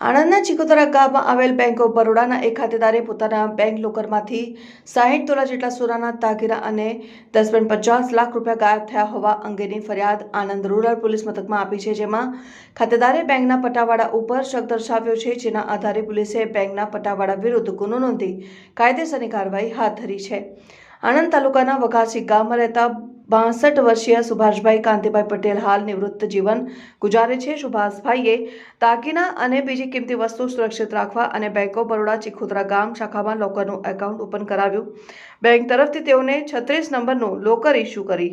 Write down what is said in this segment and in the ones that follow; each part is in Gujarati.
આણંદના ચિકોતરા ગામમાં આવેલ બેંક ઓફ બરોડાના એક ખાતેદારે પોતાના બેંક લોકરમાંથી સાહીઠ તોલા જેટલા સોનાના તાગીરા અને દસ પોઈન્ટ પચાસ લાખ રૂપિયા ગાયબ થયા હોવા અંગેની ફરિયાદ આણંદ રૂરલ પોલીસ મથકમાં આપી છે, જેમાં ખાતેદારે બેંકના પટાવાળા ઉપર શક દર્શાવ્યો છે, જેના આધારે પોલીસે બેંકના પટાવાળા વિરુદ્ધ ગુનો નોંધી કાયદેસરની કાર્યવાહી હાથ ધરી છે. આણંદ તાલુકાના વઘાસી ગામમાં રહેતા બાસઠ વર્ષીય સુભાષભાઈ કાંતિભાઈ પટેલ હાલ નિવૃત્ત જીવન ગુજારે છે. સુભાષભાઈએ દાગીના અને બીજી કિંમતી વસ્તુ સુરક્ષિત રાખવા અને બેંક ઓફ બરોડા, ચીખોદરા ગામ, શાખામાં લોકરનું એકાઉન્ટ ઓપન કરાવ્યું. બેંક તરફથી તેઓને છત્રીસ નંબરનું લોકર ઇસ્યુ કરી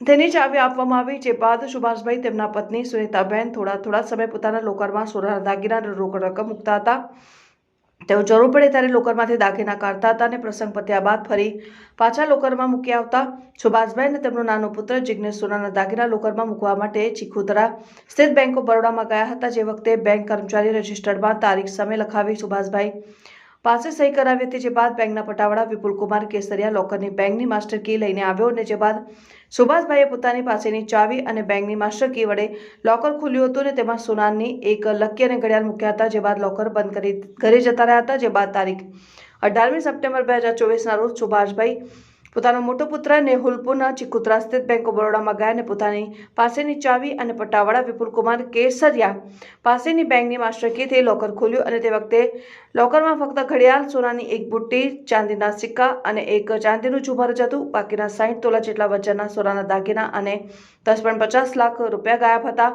તેની ચાવી આપવામાં આવી. જે બાદ સુભાષભાઈ તેમના પત્ની સુનિતાબેન થોડા થોડા સમય પોતાના લોકરમાં સોનાના દાગીના રોકડ રકમ મૂકતા હતા. તેઓ જરૂર પડે ત્યારે લોકરમાંથી દાગીના કાઢતા હતા અને પ્રસંગ પત્યા બાદ ફરી પાછા લોકરમાં મૂકી આવતા સુભાષભાઈ અને તેમનો નાનો પુત્ર જિજ્ઞેશ સોનાના દાગીના લોકરમાં મૂકવા માટે ચીખુતરા સ્થિત બેંક ઓફ બરોડામાં ગયા હતા. જે વખતે બેંક કર્મચારી રજિસ્ટર્ડમાં તારીખ સમય લખાવી સુભાષભાઈ પાસે સહી કરાવી હતી, જે બાદ બેંકના પટાવાળા વિપુલકુમાર કેસરિયા લોકરની બેંકની માસ્ટર કી લઈને આવ્યો અને જે બાદ સુભાષભાઈએ પોતાની પાસેની ચાવી અને બેંકની માસ્ટર કી વડે લોકર ખોલ્યું હતું અને તેમાં સોનાની એક લકી અને ઘડિયાળ મૂક્યા હતા, જે બાદ લોકર બંધ કરી ઘરે જતા રહ્યા હતા, જે બાદ તારીખ અઢારમી સપ્ટેમ્બર બે હજાર ચોવીસના રોજ સુભાષભાઈ પોતાનો મોટો પુત્ર નેહુલપુરના ચીકુત્રા સ્થિત બેંક ઓફ બરોડામાં ગયા અને પોતાની પાસેની ચાવી અને પટ્ટાવાળા વિપુલકુમાર કેસરિયા પાસેની બેંકની માસ્ટરકીથી લોકર ખોલ્યું અને તે વખતે લોકરમાં ફક્ત ઘડિયાળ, સોનાની એક બુટ્ટી, ચાંદીના સિક્કા અને એક ચાંદીનું ઝુમર જ હતું. બાકીના સાઠ તોલા જેટલા વજનના સોનાના દાગીના અને દસ પણ પચાસ લાખ રૂપિયા ગાયબ હતા.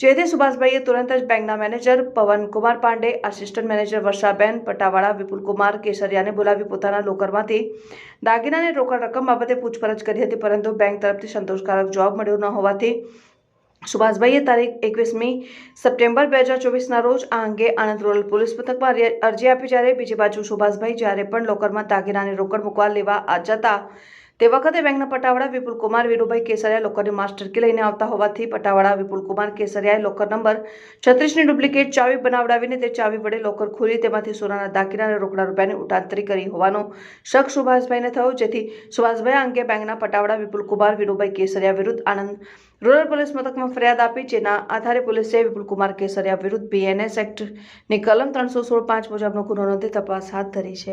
જેથી સુભાષભાઈએ તુરંત જ બેંકના manager Pawankumar Pandey assistant manager Varshaben પટાવાળા Vipulkumar કેસરિયાને બોલાવી પોતાના લોકરમાંથી દાગીનાની રોકડ રકમ બાબતે પૂછપરછ કરી હતી, પરંતુ બેંક તરફથી સંતોષકારક જવાબ મળ્યો ન હોવાથી સુભાષભાઈએ તારીખ એકવીસમી સપ્ટેમ્બર બે હજાર ચોવીસના રોજ આ અંગે આણંદ રૂરલ પોલીસ મથકમાં અરજી- આપી જ્યારે બીજી બાજુ સુભાષભાઈ જ્યારે પણ લોકરમાં દાગીનાને રોકડ મૂકવા લેવા જતા તે વખતે બેંકના પટાવાળા વિપુલ કુમાર વિરુભાઈ કેસરિયા, લોકરની માસ્ટરકી લઈને આવતા હોવાથી પટાવાળા વિપુલ કુમાર કેસરિયાએ લોકર નંબર છત્રીસની ડુપ્લિકેટ ચાવી બનાવડાવીને તે ચાવી વડે લોકર ખોલી તેમાંથી સોનાના દાગીના અને રોકડા રૂપિયાની ઉટાંતરી કરી હોવાનો શક સુભાષભાઈને થયો, જેથી સુભાષભાઈ અંગે બેંકના પટાવાળા વિપુલ કુમાર વિરુભાઈ કેસરિયા વિરુદ્ધ આનંદ રૂરલ પોલીસ મથકમાં ફરિયાદ આપી, જેના આધારે પોલીસે વિપુલ કુમાર કેસરિયા વિરુદ્ધ બીએનએસ એક્ટની કલમ ત્રણસો સોળ પાંચ મુજબનો ગુનો નોંધી તપાસ હાથ ધરી છે.